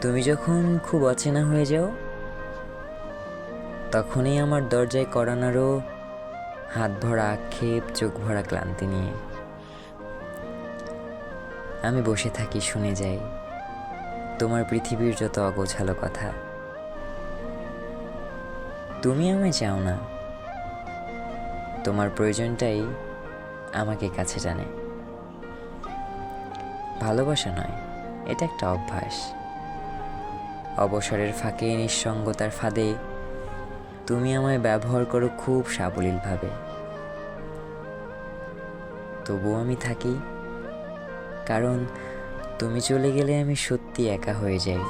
তুমি যখন খুব অচেনা হয়ে যাও, তখনই আমার দরজায় করানারও হাত ভরা আক্ষেপ চোখ ভরা ক্লান্তি নিয়ে। আমি বসে থাকি শুনে যাই, তোমার পৃথিবীর যত অগোছালো কথা। তুমি আমায় চাও না। তোমার প্রয়োজনটাই আমাকে কাছে জানে ভালোবাসা নয়, এটা একটা অভ্যাস। অবসরের ফাঁকে নিঃসঙ্গতার ফাঁদে তুমি আমায় ব্যবহার করো খুব সাবলীলভাবে। তবুও আমি থাকি, কারণ তুমি চলে গেলে আমি সত্যি একা হয়ে যাই।